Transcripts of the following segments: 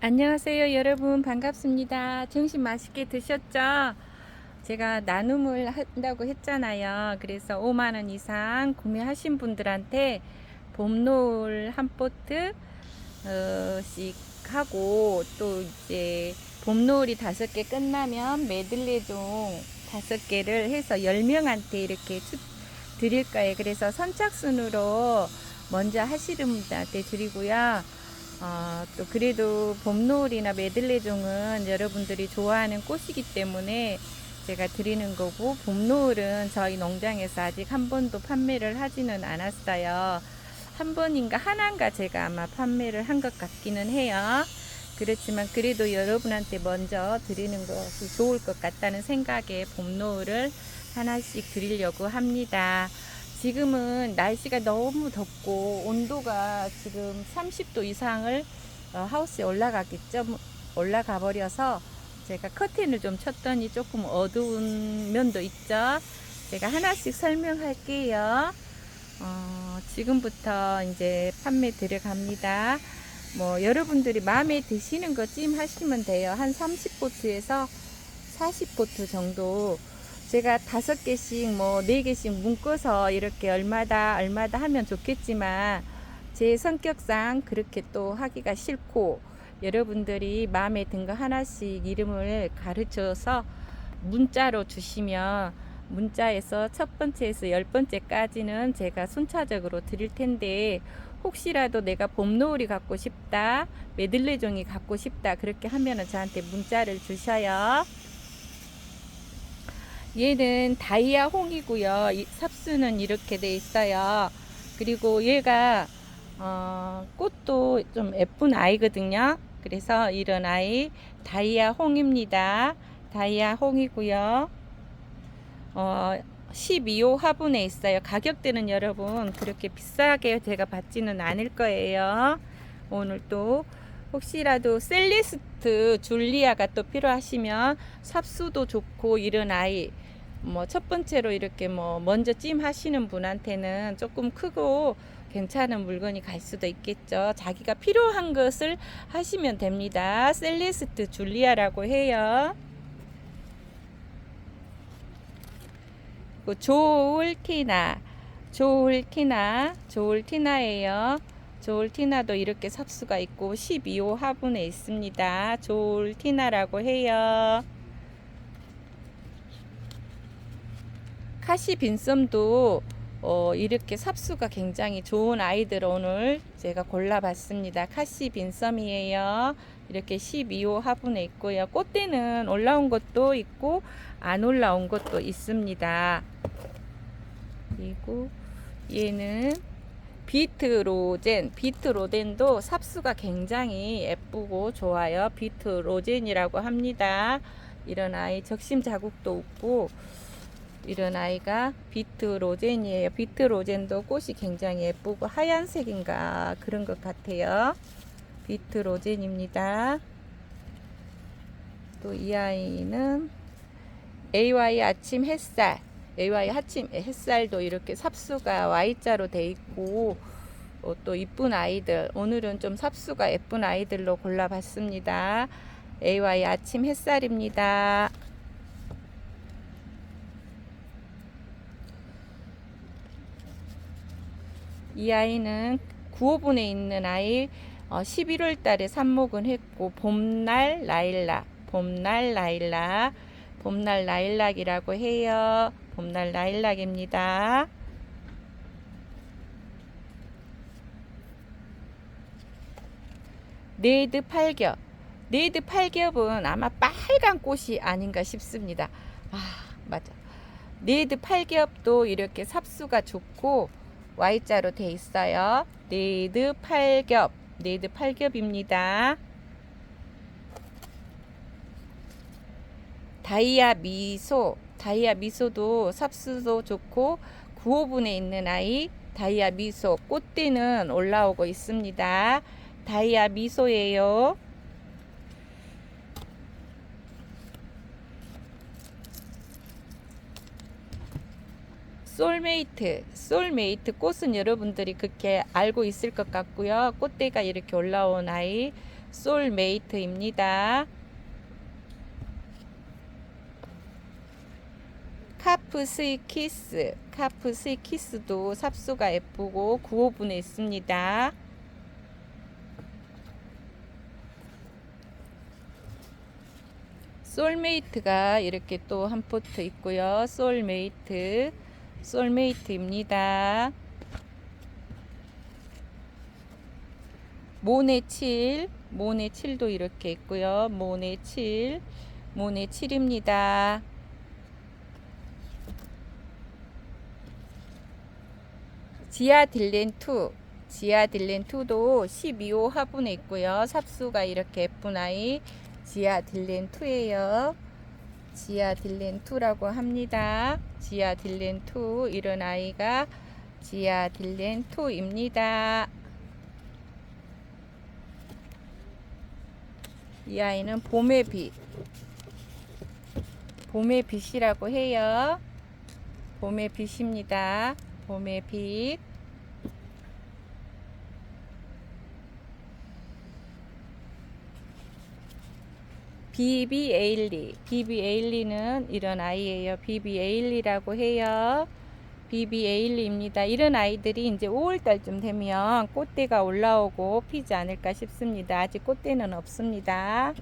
안녕하세요 여러분. 반갑습니다. 점심 맛있게 드셨죠? 제가 나눔을 한다고 했잖아요. 그래서 5만원 이상 구매하신 분들한테 봄노을 한 포트 어, 씩 하고 또 이제 봄노을이 다섯 개 끝나면 메들레종 다섯 개를 해서 10명한테 이렇게 추, 드릴 거예요. 그래서 선착순으로 먼저 하시는 분들한테 드리고요 어, 또 그래도 봄노을이나 메들레종은 여러분들이 좋아하는 꽃이기 때문에 제가 드리는 거고 봄노을은 저희 농장에서 아직 한 번도 판매를 하지는 않았어요. 한 번인가 하나인가 제가 아마 판매를 한 것 같기는 해요. 그렇지만 그래도 여러분한테 먼저 드리는 것이 좋을 것 같다는 생각에 봄노을을 하나씩 드리려고 합니다. 지금은 날씨가 너무 덥고 온도가 지금 30도 이상을 어, 하우스에 올라가겠죠. 올라가 버려서 제가 커튼을 좀 쳤더니 조금 어두운 면도 있죠. 제가 하나씩 설명할게요. 어, 지금부터 이제 판매 들어갑니다. 뭐 여러분들이 마음에 드시는 거 찜 하시면 돼요. 한 30보트에서 40보트 정도 제가 다섯 개씩 뭐 네 개씩 묶어서 이렇게 얼마다 얼마다 하면 좋겠지만 제 성격상 그렇게 또 하기가 싫고 여러분들이 마음에 든 거 하나씩 이름을 가르쳐서 문자로 주시면 문자에서 첫 번째에서 열 번째까지는 제가 순차적으로 드릴 텐데 혹시라도 내가 봄노을이 갖고 싶다 메들레 종이 갖고 싶다 그렇게 하면은 저한테 문자를 주셔요. 얘는 다이아 홍이고요. 이 삽수는 이렇게 돼 있어요. 그리고 얘가 어, 꽃도 좀 예쁜 아이거든요. 그래서 이런 아이 다이아 홍입니다. 다이아 홍이고요. 어, 12호 화분에 있어요. 가격대는 여러분 그렇게 비싸게 제가 받지는 않을 거예요. 오늘 또 혹시라도 셀리스트 줄리아가 또 필요하시면 삽수도 좋고 이런 아이 뭐 첫 번째로 이렇게 뭐 먼저 찜 하시는 분한테는 조금 크고 괜찮은 물건이 갈 수도 있겠죠. 자기가 필요한 것을 하시면 됩니다. 셀리스트 줄리아라고 해요. 조울 티나, 조울 티나, 조울 티나예요. 조울 티나도 이렇게 삽수가 있고 12호 화분에 있습니다. 조울 티나라고 해요. 카시 빈썸도 어, 이렇게 삽수가 굉장히 좋은 아이들 오늘 제가 골라봤습니다. 카시 빈썸이에요. 이렇게 12호 화분에 있고요. 꽃대는 올라온 것도 있고 안 올라온 것도 있습니다. 그리고 얘는 비트로젠, 비트로젠도 삽수가 굉장히 예쁘고 좋아요. 비트로젠이라고 합니다. 이런 아이 적심 자국도 없고 이런 아이가 비트 로젠이에요. 비트 로젠도 꽃이 굉장히 예쁘고 하얀색인가 그런 것 같아요. 비트 로젠입니다. 또 이 아이는 AY 아침 햇살 AY 아침 햇살도 이렇게 삽수가 Y자로 돼 있고 어, 또 이쁜 아이들 오늘은 좀 삽수가 예쁜 아이들로 골라봤습니다. AY 아침 햇살입니다. 이 아이는 9호분에 있는 아이 어, 11월 달에 삽목은 했고 봄날 라일락 봄날 라일락 봄날 라일락이라고 해요. 봄날 라일락입니다. 네이드 팔겹 네이드 팔겹은 아마 빨간 꽃이 아닌가 싶습니다. 아 맞아. 네이드 팔겹도 이렇게 삽수가 좋고 Y자로 돼 있어요. 네이드 팔겹, 네이드 팔겹입니다. 다이아 미소, 다이아 미소도 삽수도 좋고 9호분에 있는 아이 다이아 미소 꽃대는 올라오고 있습니다. 다이아 미소예요. 솔메이트, 솔메이트 꽃은 여러분들이 그렇게 알고 있을 것 같고요. 꽃대가 이렇게 올라온 아이, 솔메이트입니다. 카프스이 키스, 카프스이 키스도 삽수가 예쁘고 9호분에 있습니다. 솔메이트가 이렇게 또 한 포트 있고요. 솔메이트, 솔메이트입니다. 모네 7, 모네 7도 이렇게 있고요. 모네 7, 모네 7입니다. 지아 딜렌 2, 지아 딜렌 2도 12호 화분에 있고요. 삽수가 이렇게 예쁜 아이 지아 딜렌 2예요. 지아 딜렌 2라고 합니다. 지아 딜렌 2 이런 아이가 지아 딜렌 2입니다. 이 아이는 봄의 빛. 봄의 빛이라고 해요. 봄의 빛입니다. 봄의 빛. 비비 에일리. 비비 에일리는 이런 아이예요. 비비 에일리라고 해요. 비비 에일리입니다. 이런 아이들이 이제 5월달쯤 되면 꽃대가 올라오고 피지 않을까 싶습니다. 아직 꽃대는 없습니다.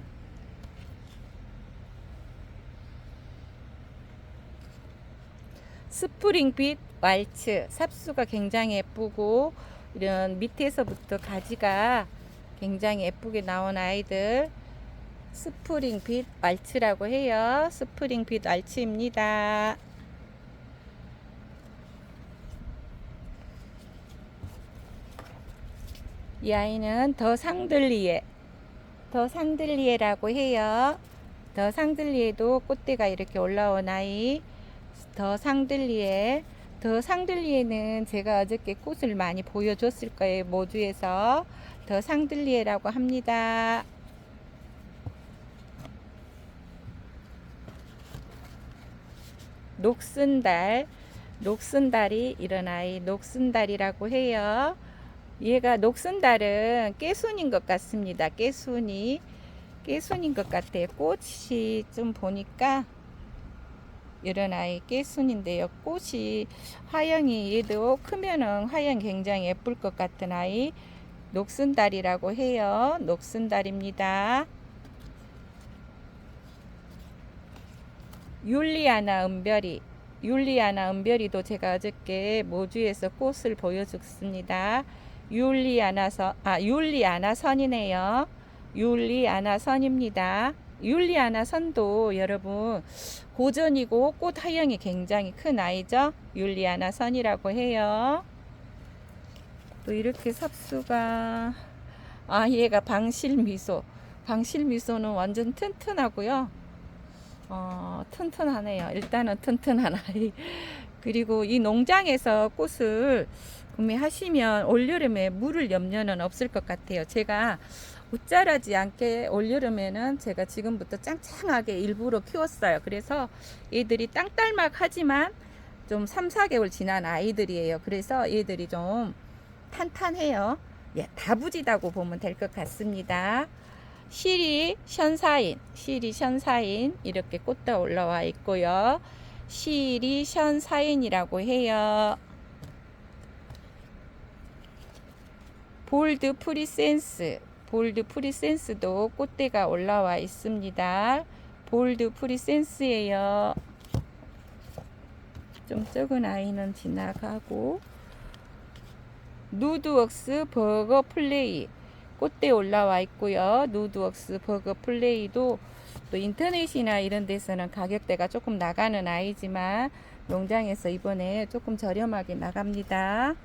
스프링빛 왈츠 삽수가 굉장히 예쁘고 이런 밑에서부터 가지가 굉장히 예쁘게 나온 아이들 스프링빛 왈츠라고 해요. 스프링빛 왈츠입니다. 이 아이는 더 상들리에 더 상들리에라고 해요. 더 상들리에도 꽃대가 이렇게 올라온 아이 더 상들리에 더 상들리에는 제가 어저께 꽃을 많이 보여줬을 거예요 모주에서 더 상들리에라고 합니다 녹슨달 녹슨달이 이런 아이 녹슨달이라고 해요 얘가 녹슨달은 깨순인 것 같습니다 깨순이 깨순인 것 같아요 꽃이 좀 보니까 이런 아이 깨순인데요. 꽃이 화형이 얘도 크면은 화형 굉장히 예쁠 것 같은 아이 녹슨달이라고 해요. 녹슨달입니다. 율리아나 은별이 율리아나 은별이도 제가 어저께 모주에서 꽃을 보여줬습니다. 율리아나 선, 아, 율리아나 선이네요. 율리아나 선입니다. 율리아나 선도 여러분 고전이고 꽃 하형이 굉장히 큰 아이죠. 율리아나 선이라고 해요. 또 이렇게 삽수가 아 얘가 방실미소 방실미소는 완전 튼튼하고요. 어, 튼튼하네요. 일단은 튼튼한 아이. 그리고 이 농장에서 꽃을 구매하시면 올여름에 물을 염려는 없을 것 같아요. 제가 웃자라지 않게 올여름에는 제가 지금부터 짱짱하게 일부러 키웠어요. 그래서 얘들이 땅딸막 하지만 좀 3, 4개월 지난 아이들이에요. 그래서 얘들이 좀 탄탄해요. 예, 다부지다고 보면 될 것 같습니다. 실이 션사인, 실이 션사인 이렇게 꽃도 올라와 있고요. 실이 션사인이라고 해요. 볼드 프리센스, 볼드 프리센스도 꽃대가 올라와 있습니다. 볼드 프리센스예요. 좀 적은 아이는 지나가고 누드웍스 버거 플레이 꽃대 올라와 있고요. 누드웍스 버거 플레이도 또 인터넷이나 이런 데서는 가격대가 조금 나가는 아이지만 농장에서 이번에 조금 저렴하게 나갑니다.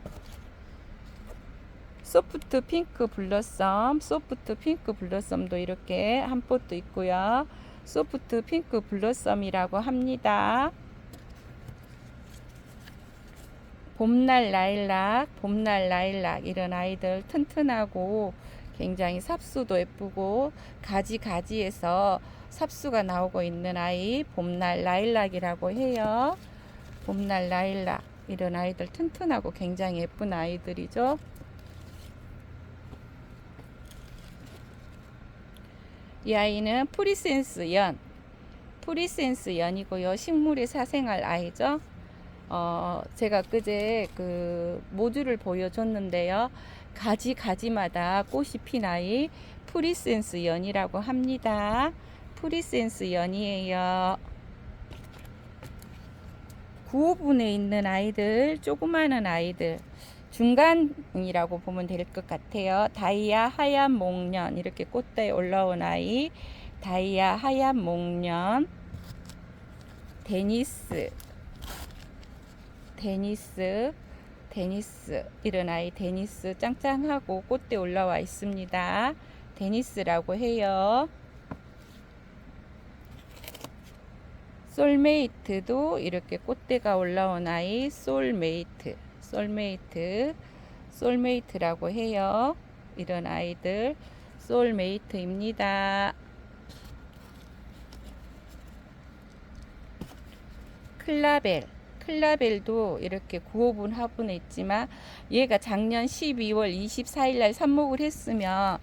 소프트 핑크 블러썸, 소프트 핑크 블러썸도 이렇게 한 포트 있고요. 소프트 핑크 블러썸이라고 합니다. 봄날 라일락, 봄날 라일락 이런 아이들 튼튼하고 굉장히 삽수도 예쁘고 가지 가지에서 삽수가 나오고 있는 아이 봄날 라일락이라고 해요. 봄날 라일락 이런 아이들 튼튼하고 굉장히 예쁜 아이들이죠. 이 아이는 프리센스 연. 프리센스 연이고요. 식물의 사생활 아이죠. 어, 제가 그제 그 모듈을 보여줬는데요. 가지 가지마다 꽃이 핀 아이 프리센스 연이라고 합니다. 프리센스 연이에요. 9호분에 있는 아이들, 조그마한 아이들, 중간이라고 보면 될 것 같아요. 다이아 하얀 목련, 이렇게 꽃대에 올라온 아이, 다이아 하얀 목련, 데니스, 데니스, 데니스, 이런 아이 데니스 짱짱하고 꽃대 올라와 있습니다. 데니스라고 해요. 솔메이트도 이렇게 꽃대가 올라온 아이 솔메이트 솔메이트 솔메이트라고 해요 이런 아이들 솔메이트입니다 클라벨 클라벨도 이렇게 9호분 화분에 있지만 얘가 작년 12월 24일 날 삽목을 했으면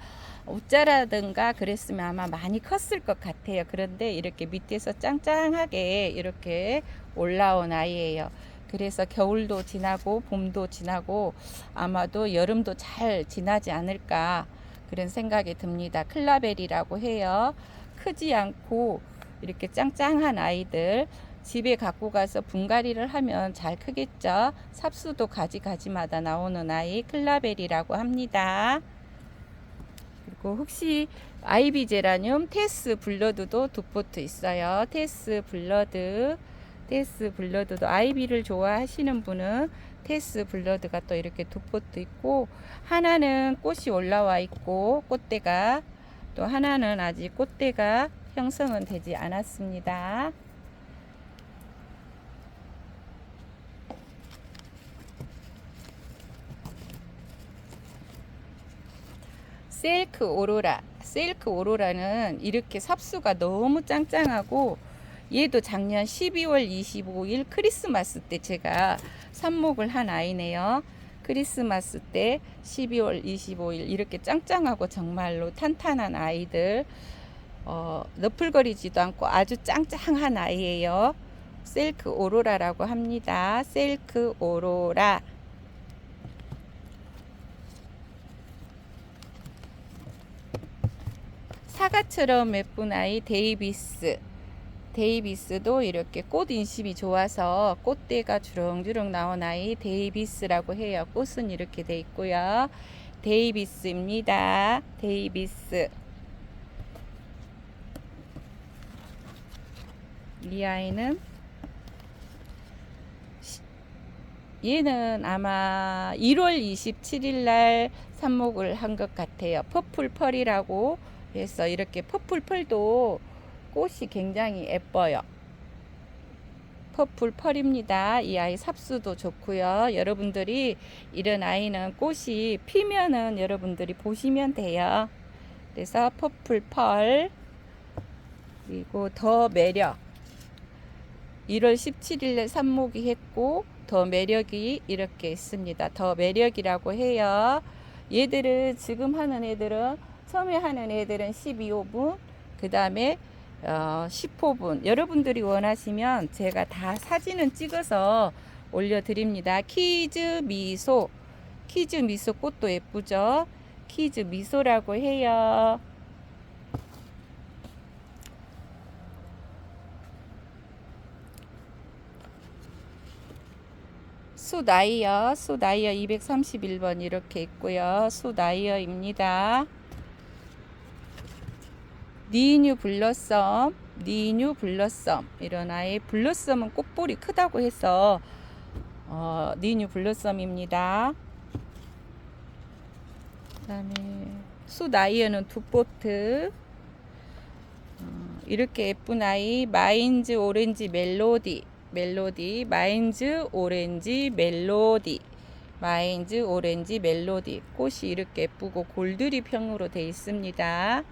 웃자라든가 그랬으면 아마 많이 컸을 것 같아요. 그런데 이렇게 밑에서 짱짱하게 이렇게 올라온 아이예요. 그래서 겨울도 지나고 봄도 지나고 아마도 여름도 잘 지나지 않을까 그런 생각이 듭니다. 클라벨이라고 해요. 크지 않고 이렇게 짱짱한 아이들 집에 갖고 가서 분갈이를 하면 잘 크겠죠. 삽수도 가지 가지마다 나오는 아이 클라벨이라고 합니다. 그리고 혹시 아이비 제라늄 테스 블러드도 두 포트 있어요. 테스 블러드, 테스 블러드도 아이비를 좋아하시는 분은 테스 블러드가 또 이렇게 두 포트 있고 하나는 꽃이 올라와 있고 꽃대가 또 하나는 아직 꽃대가 형성은 되지 않았습니다. 셀크 오로라. 셀크 오로라는 이렇게 삽수가 너무 짱짱하고 얘도 작년 12월 25일 크리스마스 때 제가 삽목을 한 아이네요. 크리스마스 때 12월 25일 이렇게 짱짱하고 정말로 탄탄한 아이들 어, 너풀거리지도 않고 아주 짱짱한 아이예요. 셀크 오로라라고 합니다. 셀크 오로라. 사과처럼 예쁜 아이 데이비스. 데이비스도 이렇게 꽃 인심이 좋아서 꽃대가 주렁주렁 나온 아이 데이비스라고 해요. 꽃은 이렇게 돼 있고요. 데이비스입니다. 데이비스. 이 아이는 시- 얘는 아마 1월 27일 날 삽목을 한 것 같아요. 퍼플 펄이라고 해서 이렇게 퍼플 펄도 꽃이 굉장히 예뻐요. 퍼플 펄입니다. 이 아이 삽수도 좋고요. 여러분들이 이런 아이는 꽃이 피면은 여러분들이 보시면 돼요. 그래서 퍼플 펄 그리고 더 매력 1월 17일에 삽목이 했고 더 매력이 이렇게 있습니다. 더 매력이라고 해요. 얘들은 지금 하는 애들은 처음에 하는 애들은 12호분 그 다음에 어, 10호분 여러분들이 원하시면 제가 다 사진은 찍어서 올려드립니다. 키즈 미소 키즈 미소 꽃도 예쁘죠? 키즈 미소라고 해요. 수나이어, 수나이어 231번 이렇게 있고요. 수나이어입니다. 니뉴 블러썸, 니뉴 블러썸 이런 아이 블러썸은 꽃볼이 크다고 해서 어, 니뉴 블러썸입니다. 그다음에 수나이어는 두 포트. 어, 이렇게 예쁜 아이 마인즈 오렌지 멜로디 멜로디 마인즈 오렌지 멜로디 마인즈 오렌지 멜로디 꽃이 이렇게 예쁘고 골드리 평으로 되어 있습니다.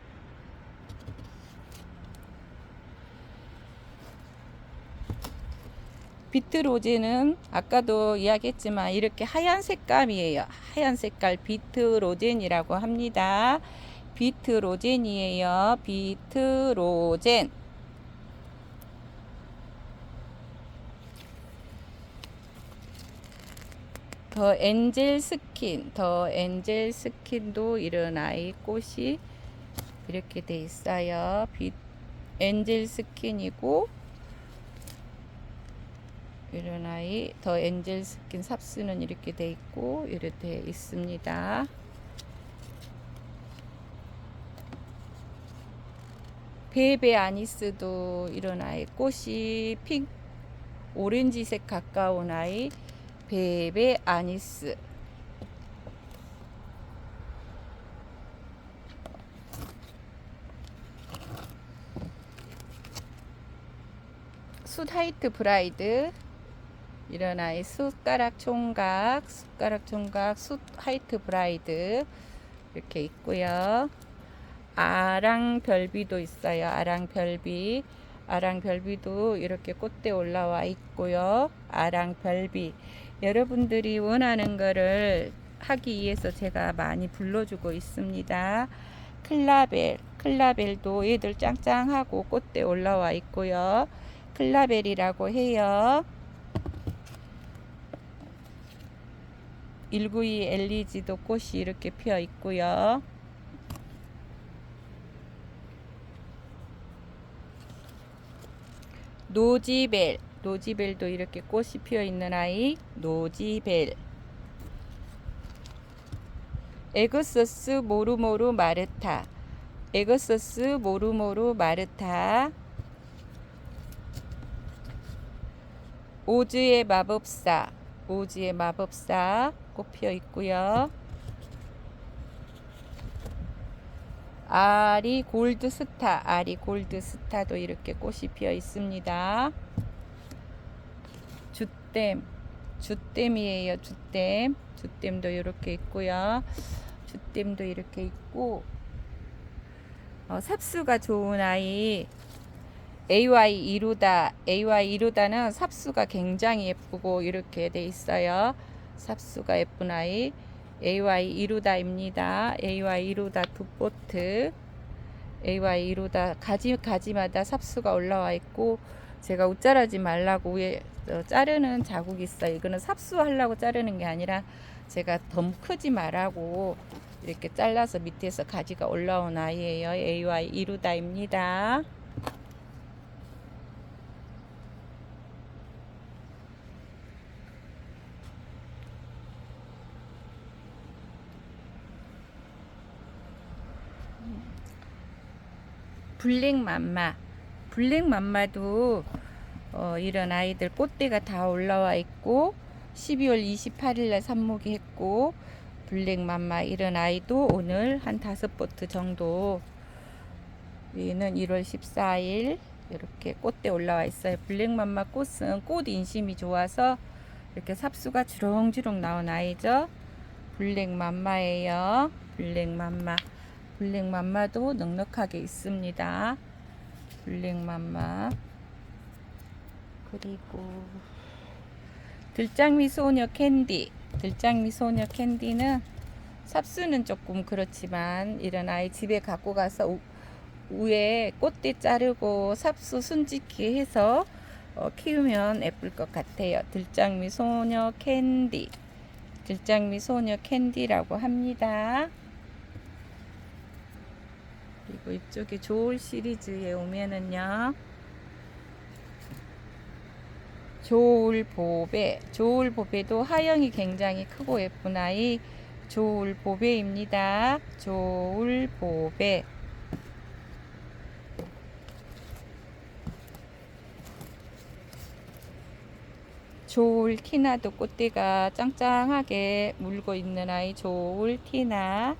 비트로젠은 아까도 이야기했지만 이렇게 하얀 색감이에요. 하얀 색깔 비트로젠이라고 합니다. 비트로젠이에요. 비트로젠. 더 엔젤 스킨, 더 엔젤 스킨도 이런 아이 꽃이 이렇게 돼 있어요. 빛 엔젤 스킨이고 이런 아이 더 엔젤 스킨 삽수는 이렇게 돼 있고 이렇게 돼 있습니다. 베베 아니스도 이런 아이 꽃이 핑 오렌지색 가까운 아이 베베 아니스 숯 하이트 브라이드 아이 숟가락 총각 숟가락 총각 숯 하이트 브라이드 이렇게 있고요. 아랑 별비도 있어요. 아랑 별비. 아랑 별비도 이렇게 꽃대 올라와 있고요. 아랑 별비. 여러분들이 원하는 거를 하기 위해서 제가 많이 불러주고 있습니다. 클라벨. 클라벨도 얘들 짱짱하고 꽃대 올라와 있고요. 클라벨이라고 해요 192 엘리지도 꽃이 이렇게 피어 있고요. 노지벨, 노지벨도 이렇게 꽃이 피어 있는 아이, 노지벨. 에그서스 모루모루 마르타, 에그서스 모루모루 마르타. 오즈의 마법사, 오즈의 마법사 꽃 피어 있고요. 아리 골드 스타, 아리 골드 스타도 이렇게 꽃이 피어 있습니다. 주댐, 주댐이에요. 주댐, 주댐도 이렇게 있고요. 주댐도 이렇게 있고 어, 삽수가 좋은 아이 AY 이루다, AY 이루다는 삽수가 굉장히 예쁘고 이렇게 돼 있어요. 삽수가 예쁜 아이 AY 이루다입니다. AY 이루다 두 보트 AY 이루다 가지 가지마다 삽수가 올라와 있고 제가 웃자라지 말라고 위에 어, 자르는 자국이 있어요. 이거는 삽수 하려고 자르는 게 아니라 제가 덤 크지 말라고 이렇게 잘라서 밑에서 가지가 올라온 아이예요. AY 이루다입니다. 블랙맘마. 블랙맘마도 어, 이런 아이들 꽃대가 다 올라와 있고 12월 28일 날 삽목이 했고 블랙맘마 이런 아이도 오늘 한 다섯 보트 정도. 얘는 1월 14일 이렇게 꽃대 올라와 있어요. 블랙맘마 꽃은 꽃 인심이 좋아서 이렇게 삽수가 주렁주렁 나온 아이죠. 블랙맘마예요. 블랙맘마 블랙맘마도 넉넉하게 있습니다. 블랙맘마 그리고 들장미 소녀 캔디 들장미 소녀 캔디는 삽수는 조금 그렇지만 이런 아이 집에 갖고 가서 우, 위에 꽃대 자르고 삽수 순짓기 해서 어, 키우면 예쁠 것 같아요. 들장미 소녀 캔디 들장미 소녀 캔디라고 합니다. 그리고 이쪽에 조울 시리즈에 오면은요. 조울 보배, 조울 보배도 하영이 굉장히 크고 예쁜 아이 조울 보배입니다. 조울 보배. 조울 티나도 꽃대가 짱짱하게 물고 있는 아이 조울 티나.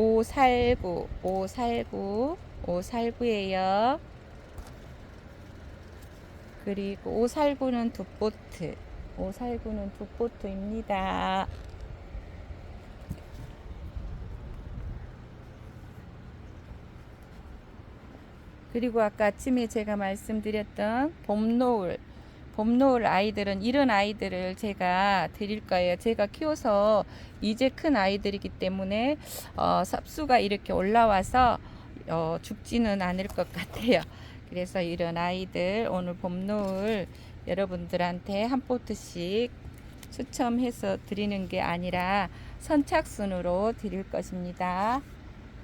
오살구, 오살구, 오살구예요. 그리고 오살구는 두 보트, 오살구는 두 보트입니다. 그리고 아까 아침에 제가 말씀드렸던 봄노을, 봄노을 아이들은 이런 아이들을 제가 드릴 거예요. 제가 키워서 이제 큰 아이들이기 때문에 어, 삽수가 이렇게 올라와서 어, 죽지는 않을 것 같아요. 그래서 이런 아이들 오늘 봄노을 여러분들한테 한 포트씩 추첨해서 드리는 게 아니라 선착순으로 드릴 것입니다.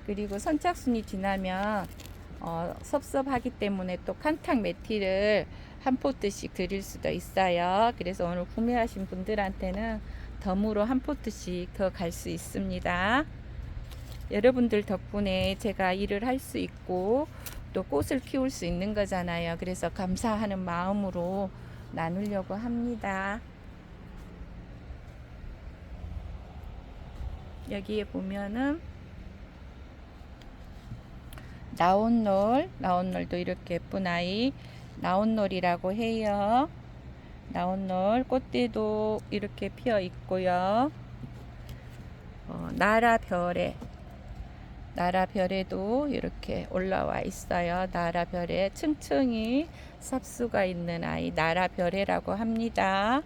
그리고 선착순이 지나면 어, 섭섭하기 때문에 또 칸탁 매티를 한 포트씩 드릴 수도 있어요. 그래서 오늘 구매하신 분들한테는 덤으로 한 포트씩 더 갈 수 있습니다. 여러분들 덕분에 제가 일을 할 수 있고 또 꽃을 키울 수 있는 거잖아요. 그래서 감사하는 마음으로 나누려고 합니다. 여기에 보면은 나온놀, 나온놀도 이렇게 예쁜 아이 나온놀이라고 해요. 나온놀 꽃대도 이렇게 피어 있고요. 어, 나라별에 나라별에도 이렇게 올라와 있어요. 나라별에 층층이 삽수가 있는 아이 나라별에라고 합니다.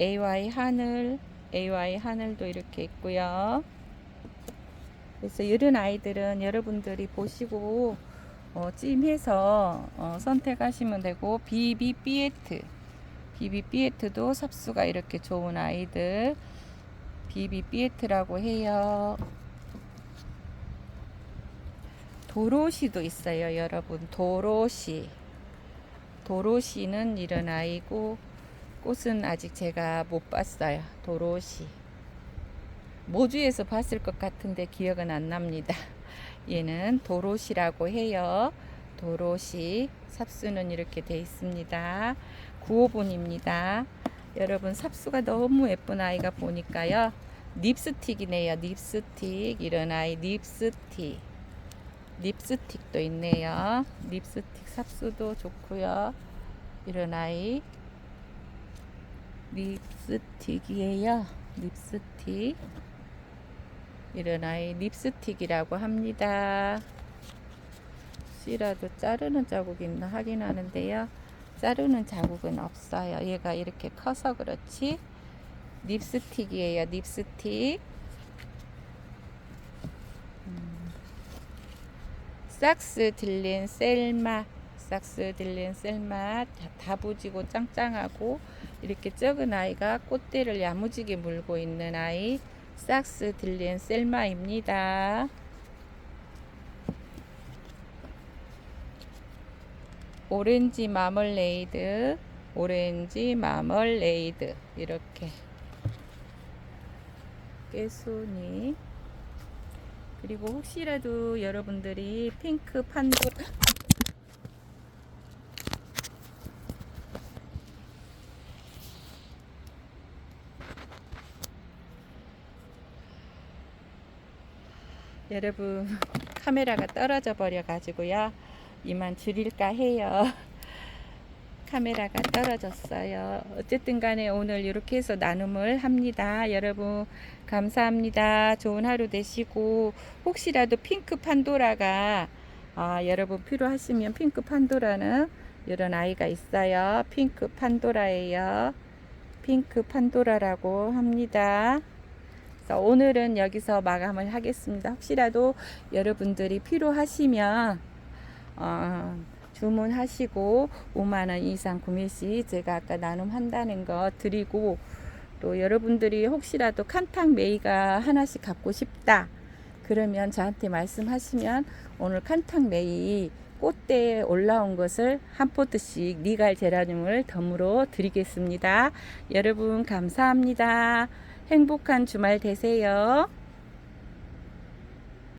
AY 하늘, AY 하늘도 이렇게 있고요. 그래서 이런 아이들은 여러분들이 보시고 어, 찜해서 어, 선택하시면 되고 비비비에트, 비비비에트도 삽수가 이렇게 좋은 아이들 비비비에트라고 해요. 도로시도 있어요, 여러분. 도로시. 도로시는 이런 아이고 꽃은 아직 제가 못 봤어요. 도로시. 모주에서 봤을 것 같은데 기억은 안 납니다. 얘는 도로시라고 해요. 도로시. 삽수는 이렇게 돼 있습니다. 9호분입니다. 여러분 삽수가 너무 예쁜 아이가 보니까요. 립스틱이네요. 립스틱. 이런 아이 립스틱. 립스틱도 있네요. 립스틱 삽수도 좋고요. 이런 아이 립스틱이에요. 립스틱. 이런 아이 립스틱이라고 합니다. 씨라도 자르는 자국이 있나 확인하는데요. 자르는 자국은 없어요. 얘가 이렇게 커서 그렇지. 립스틱이에요. 립스틱. 음. 삭스 딜린 셀마. 삭스 딜린 셀마. 다- 다부지고 짱짱하고 이렇게 적은 아이가 꽃대를 야무지게 물고 있는 아이. 삭스 딜린 셀마입니다. 오렌지 마멀레이드, 오렌지 마멀레이드. 이렇게. 깨순이. 그리고 혹시라도 여러분들이 핑크 판도 여러분 카메라가 떨어져 버려 가지고요. 이만 줄일까 해요. 카메라가 떨어졌어요. 어쨌든 간에 오늘 이렇게 해서 나눔을 합니다. 여러분 감사합니다. 좋은 하루 되시고 혹시라도 핑크 판도라가 아, 여러분 필요하시면 핑크 판도라는 이런 아이가 있어요. 핑크 판도라예요. 핑크 판도라라고 합니다 그래서 오늘은 여기서 마감을 하겠습니다. 혹시라도 여러분들이 필요하시면 어, 주문하시고 5만원 이상 구매 시 제가 아까 나눔한다는 거 드리고 또 여러분들이 혹시라도 칸탁 메이가 하나씩 갖고 싶다 그러면 저한테 말씀하시면 오늘 칸탁 메이 꽃대에 올라온 것을 한 포트씩 니갈 제라늄을 덤으로 드리겠습니다. 여러분 감사합니다. 행복한 주말 되세요.